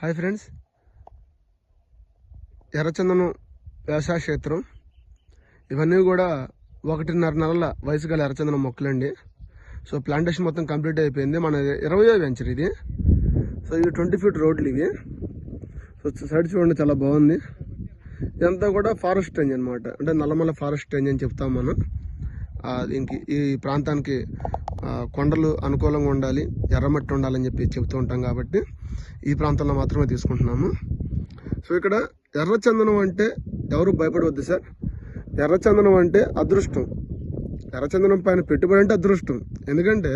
Hi friends. ఎర్రచందనం వ్యవసాయ క్షేత్రం. ఇవన్నీ కూడా ఒకటిన్నర నెలల వయసు గల ఎర్రచందనం మొక్కలండి. సో ప్లాంటేషన్ మొత్తం కంప్లీట్ అయిపోయింది. మన ఇరవయో వెంచర్ ఇది. సో ఇవి ట్వంటీ ఫీట్ రోడ్లు ఇవి. సో సైడ్ చూడండి చాలా బాగుంది. ఇదంతా కూడా ఫారెస్ట్ రేంజ్ అనమాట అంటే నల్లమల్ల ఫారెస్ట్ రేంజ్ అని చెప్తాం మనం. దీనికి ఈ ప్రాంతానికి కొండలు అనుకూలంగా ఉండాలి ఎర్రమట్టి ఉండాలని చెప్పి చెప్తూ ఉంటాం కాబట్టి ఈ ప్రాంతంలో మాత్రమే తీసుకుంటున్నాము. సో ఇక్కడ ఎర్రచందనం అంటే ఎవరు భయపడవద్దు సార్. ఎర్రచందనం అంటే అదృష్టం. ఎర్రచందనం పైన పెట్టుబడి అంటే అదృష్టం. ఎందుకంటే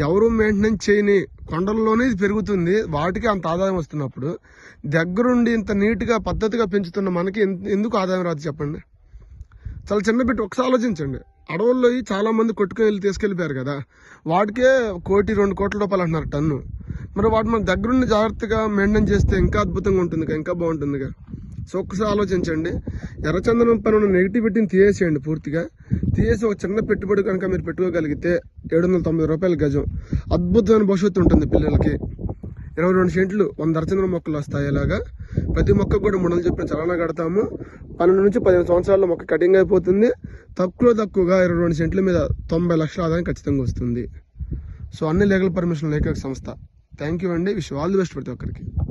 ఎవరు మెయింటెనెన్స్ చేయని కొండల్లోనే ఇది పెరుగుతుంది వాటికి అంత ఆదాయం వస్తున్నప్పుడు. దగ్గరుండి ఇంత నీట్గా పద్ధతిగా పెంచుతున్న మనకి ఎందుకు ఆదాయం రాదు చెప్పండి? చాలా చిన్న పెట్టి ఒకసారి ఆలోచించండి. అడవుల్లో చాలా మంది కొట్టుకొని వెళ్ళి తీసుకెళ్ళిపోయారు కదా. వాటికే కోటి రెండు కోట్ల రూపాయలు అంటున్నారు టన్ను. మరి వాటి మన దగ్గరుండి జాగ్రత్తగా మెయింటైన్ చేస్తే ఇంకా అద్భుతంగా ఉంటుందిగా ఇంకా బాగుంటుందిగా. సో ఒక్కసారి ఆలోచించండి. ఎర్రచందనం పైన ఉన్న నెగిటివిటీని తీసేసేయండి పూర్తిగా. తీసేసి ఒక చిన్న పెట్టుబడి కనుక మీరు పెట్టుకోగలిగితే ఏడు వందల తొంభై రూపాయల గజం. అద్భుతమైన భవిష్యత్తు ఉంటుంది పిల్లలకి. ఇరవై రెండు సెంట్లు వంద అరచందన మొక్కలు వస్తాయి ఇలాగా ప్రతి మొక్కకు కూడా మూడు చెప్పిన చలానా కడతాము. పన్నెండు నుంచి పదిహేను సంవత్సరాల్లో మొక్క కటింగ్ అయిపోతుంది. తక్కువ తక్కువగా ఇరవై రెండు సెంట్ల మీద తొంభై లక్షల ఆదాయం ఖచ్చితంగా వస్తుంది. సో అన్ని లీగల్ పర్మిషన్ లేక సంస్థ. థ్యాంక్ యూ అండి. విష్ ఆల్ ది బెస్ట్ ప్రతి ఒక్కరికి.